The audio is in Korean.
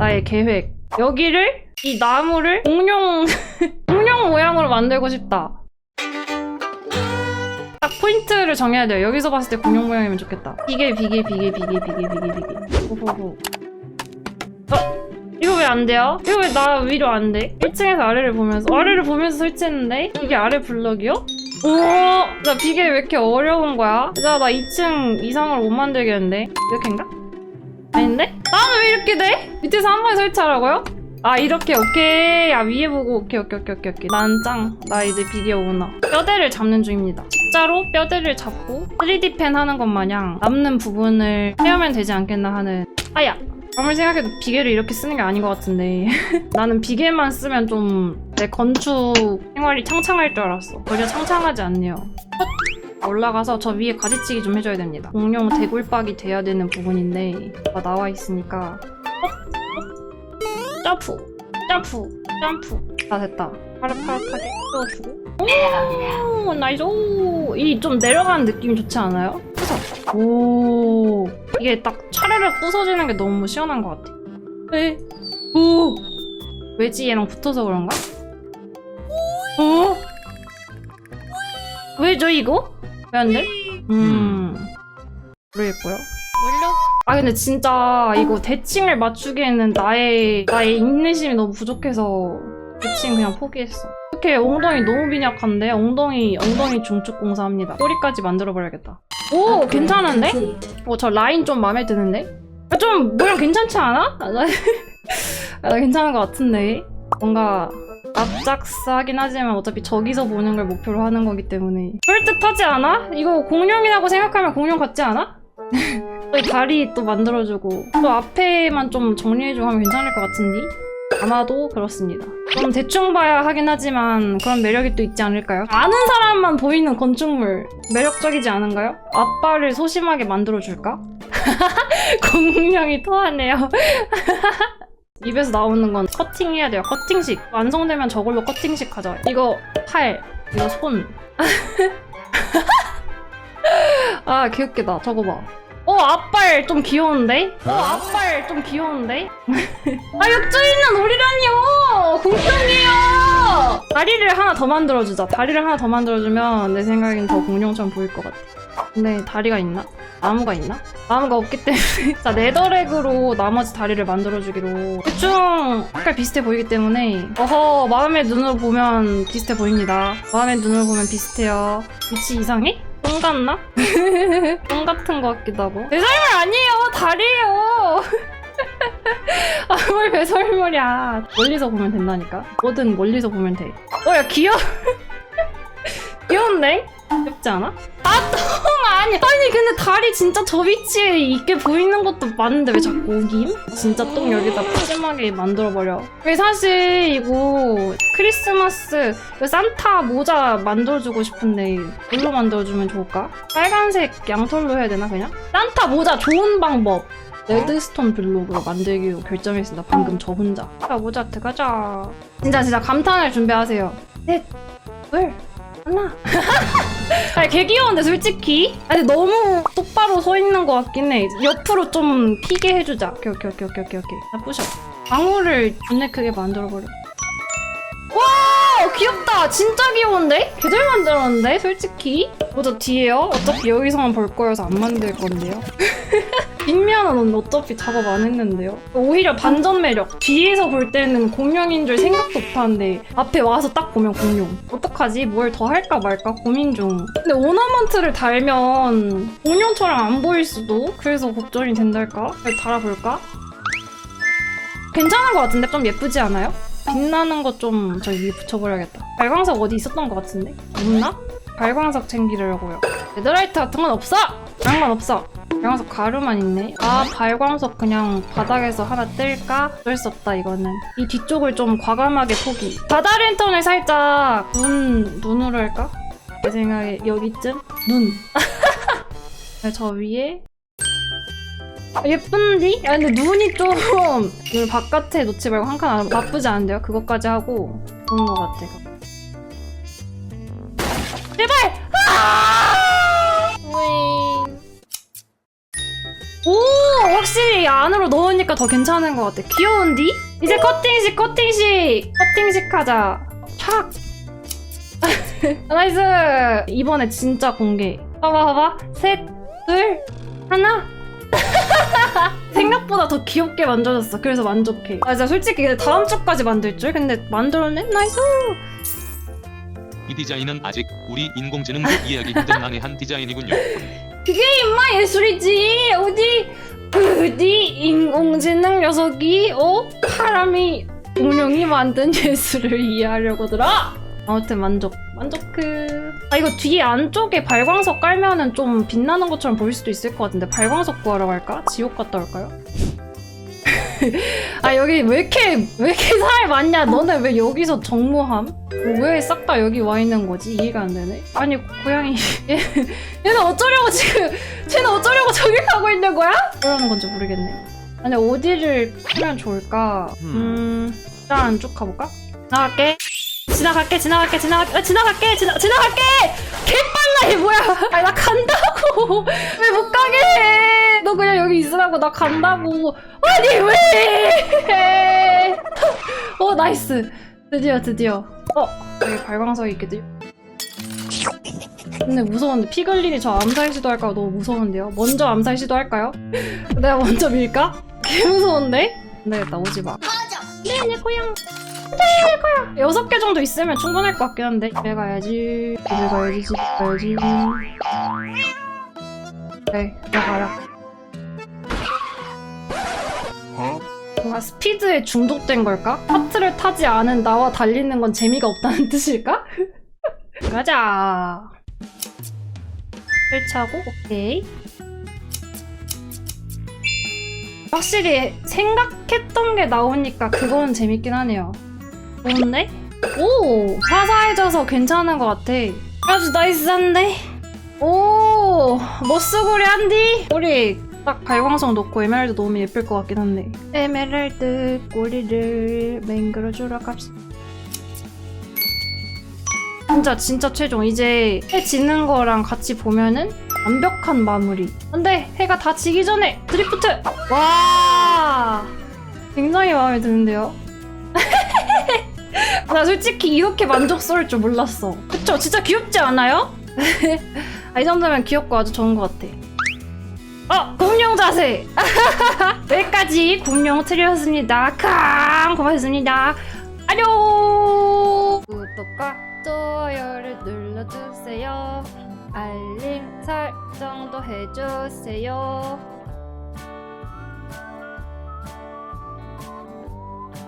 나의 계획. 여기를 이 나무를 공룡 공룡 모양으로 만들고 싶다. 딱 포인트를 정해야 돼요. 여기서 봤을 때 공룡 모양이면 좋겠다. 비계 비계 비계 비계 비계 비계 비계. 호호호. 어? 이거 왜 안 돼요? 이거 왜 나 위로 안 돼? 1층에서 아래를 보면서 아래를 보면서 설치했는데 이게 아래 블럭이요? 오, 나 비계 왜 이렇게 어려운 거야? 나, 나 2층 이상을 못 만들겠는데? 이렇게인가? 아닌데? 나는 왜 이렇게 돼? 밑에서 한 번에 설치하라고요? 아 이렇게 오케이. 아 위에 보고 오케이 오케이 오케이 오케이 오케이. 난짱 나 이제 비계 오너. 뼈대를 잡는 중입니다. 십자로 뼈대를 잡고 3D 펜 하는 것 마냥 남는 부분을 헤어면 되지 않겠나 하는. 아야 아무리 생각해도 비계를 이렇게 쓰는 게 아닌 것 같은데. 나는 비계만 쓰면 좀 내 건축 생활이 창창할 줄 알았어. 전혀 창창하지 않네요. 헛! 올라가서 저 위에 가지치기 좀 해줘야 됩니다. 공룡 대굴박이 돼야 되는 부분인데 다 나와 있으니까. 점프! 점프! 점프! 다 됐다. 파릇파릇하게 띄워주고. 오 나이스. 오이 좀 내려가는 느낌 좋지 않아요? 그래서! 오 이게 딱 차례를 부서지는 게 너무 시원한 것 같아. 왜? 오. 왜지 얘랑 붙어서 그런가? 어? 왜죠 이거? 왜안 돼? 음 모르겠고요 원료 아 근데 진짜 이거 대칭을 맞추기에는 나의 나의 인내심이 너무 부족해서 대칭 그냥 포기했어. 이렇게 엉덩이 너무 빈약한데 엉덩이 엉덩이 중축 공사합니다. 꼬리까지 만들어 버려야겠다. 오 괜찮은데? 어 저 라인 좀 마음에 드는데? 아, 좀 모양 괜찮지 않아? 아, 나, 아, 나 괜찮은 것 같은데 뭔가 납작스하긴 하지만 어차피 저기서 보는 걸 목표로 하는 거기 때문에 그럴듯하지 않아? 이거 공룡이라고 생각하면 공룡 같지 않아? 또 다리 또 만들어주고 또 앞에만 좀 정리해주고 하면 괜찮을 것 같은데 아마도 그렇습니다 좀 대충 봐야 하긴 하지만 그런 매력이 또 있지 않을까요? 아는 사람만 보이는 건축물 매력적이지 않은가요? 앞발을 소심하게 만들어줄까? 공룡이 토하네요 입에서 나오는 건 커팅해야 돼요 커팅식 완성되면 저걸로 커팅식 하자 이거 팔 이거 손 아, 개웃기다. 저거 봐. 어, 앞발 좀 귀여운데? 어, 앞발 좀 귀여운데? 아, 있는 오리라니요! 공룡이에요! 다리를 하나 더 만들어주자. 다리를 하나 더 만들어주면 내 생각엔 더 공룡처럼 보일 것 같아. 근데 다리가 있나? 나무가 있나? 나무가 없기 때문에. 자 네더렉으로 나머지 다리를 만들어주기로. 대충 색깔 비슷해 보이기 때문에. 어허 마음의 눈으로 보면 비슷해 보입니다. 마음의 눈으로 보면 비슷해요. 위치 이상해? 똥 같나? 똥 같은 것 같기도 하고. 배설물 아니에요. 다리예요. 아뭘 배설물이야. 멀리서 보면 된다니까. 뭐든 멀리서 보면 돼어야 귀여워. 귀여운데? 귀엽지 않아? 아, 똥 아니. 아니, 근데 다리 진짜 저 위치에 있게 보이는 것도 맞는데 왜 자꾸 오김? 진짜 똥 여기다 푸짐하게 만들어버려. 왜 사실 이거 크리스마스 그 산타 모자 만들어주고 싶은데 뭘로 만들어주면 좋을까? 빨간색 양털로 해야 되나 그냥? 산타 모자 좋은 방법. 레드스톤 블록으로 만들기로 결정했습니다. 방금 저 혼자. 자, 모자 들어가자. 진짜 진짜 감탄을 준비하세요. 넷, 둘, 하나. 아니 개 귀여운데 솔직히. 아니 너무 똑바로 서 있는 것 같긴 해. 옆으로 좀 피게 해주자. 오케이 오케이 오케이 오케이 오케이 나 부셔. 방울을 존내 크게 만들어버려. 와 귀엽다! 진짜 귀여운데? 개잘 만들었는데 솔직히? 모자 뒤에요? 어차피 여기서만 볼 거여서 안 만들 건데요 뒷면은 어차피 작업 안 했는데요. 오히려 반전 매력. 뒤에서 볼 때는 공룡인 줄 생각도 못하는데 앞에 와서 딱 보면 공룡. 어떡하지? 뭘 더 할까 말까 고민 중. 근데 오너먼트를 달면 공룡처럼 안 보일 수도. 그래서 걱정이 된달까? 잘 달아볼까? 괜찮은 것 같은데 좀 예쁘지 않아요? 빛나는 것좀저 위에 붙여버려야겠다. 발광석 어디 있었던 것 같은데? 없나? 발광석 챙기려고요. 레드라이트 같은 건 없어! 그런 건 없어. 발광석 가루만 있네. 아, 발광석 그냥 바닥에서 하나 뗄까? 어쩔 수 없다, 이거는. 이 뒤쪽을 좀 과감하게 포기. 바다 랜턴을 살짝 눈, 눈으로 할까? 내 생각에 여기쯤? 눈. 네, 저 위에. 아, 예쁜디? 야, 근데 눈이 좀, 눈 바깥에 놓지 말고 한 칸 안, 나쁘지 않은데요? 그것까지 하고. 좋은 것 같아. 제발! 오 확실히 안으로 넣으니까 더 괜찮은 것 같아. 귀여운디? 이제 커팅식 커팅식. 커팅식 하자. 촥 나이스. 이번에 진짜 공개. 봐봐 봐봐. 셋둘 하나. 생각보다 더 귀엽게 만들어졌어. 그래서 만족해. 아 진짜 솔직히 다음 주까지 만들 줄? 근데 만들었네? 나이스. 이 디자인은 아직 우리 인공지능도 이해하기 힘든 난해한 디자인이군요. 엄마 예술이지. 어디 어디 인공지능 녀석이 어? 사람이 공룡이 만든 예술을 이해하려고 들어. 아무튼 만족 만족 그아 이거 뒤에 안쪽에 발광석 깔면은 좀 빛나는 것처럼 보일 수도 있을 것 같은데 발광석 구하러 갈까? 지옥 갔다 올까요? 아 여기 왜 이렇게 왜 이렇게 사람이 많냐 너네 왜 여기서 정모함 왜 싹 다 여기 와 있는 거지 이해가 안 되네 아니 고양이 얘, 얘는 어쩌려고 지금 쟤는 어쩌려고 저기 가고 있는 거야? 뭐라는 건지 모르겠네. 아니 어디를 하면 좋을까? 음, 일단 안쪽 가볼까? 지나갈게. 지나갈게, 지나갈게, 지나갈게, 아, 지나갈게, 지나, 지나갈게! 개빨라, 얘 뭐야! 아니, 나 간다고! 왜 못 가게 해! 너 그냥 여기 있으라고, 나 간다고! 아니, 왜! 어, 나이스. 드디어, 드디어. 어, 여기 발광석이 있겠지? 근데 무서운데 피글린이 저 암살 시도할까 너무 무서운데요. 먼저 암살 시도할까요? 내가 먼저 밀까? 개 무서운데? 안 되겠다 오지 마. 네, 내 고양. 네, 내 고양. 여섯 개 정도 있으면 충분할 것 같긴 한데. 집에 가야지. 집에 가야지. 집에 가야지. 네, 나가라. 스피드에 중독된 걸까? 카트를 타지 않은 나와 달리는 건 재미가 없다는 뜻일까? 가자. 설치하고 오케이. 확실히 생각했던 게 나오니까 그건 재밌긴 하네요. 좋은데? 오! 화사해져서 괜찮은 것 같아. 아주 나이스한데? 오! 머스고리 한디? 우리 딱 발광석 놓고 에메랄드 놓으면 예쁠 것 같긴 한데. 에메랄드 꼬리를 맹글어주러 갑시다. 진짜 진짜 최종 이제 해 지는 거랑 같이 보면은 완벽한 마무리 근데 해가 다 지기 전에 드리프트 와 굉장히 마음에 드는데요 나 솔직히 이렇게 만족스러울 줄 몰랐어 그쵸 진짜 귀엽지 않아요? 아, 이 정도면 귀엽고 아주 좋은 것 같아 어! 공룡 자세! 여기까지 공룡 트리였습니다. 캉 고맙습니다. 안녕! 구독과 좋아요를 눌러주세요. 알림 설정도 해주세요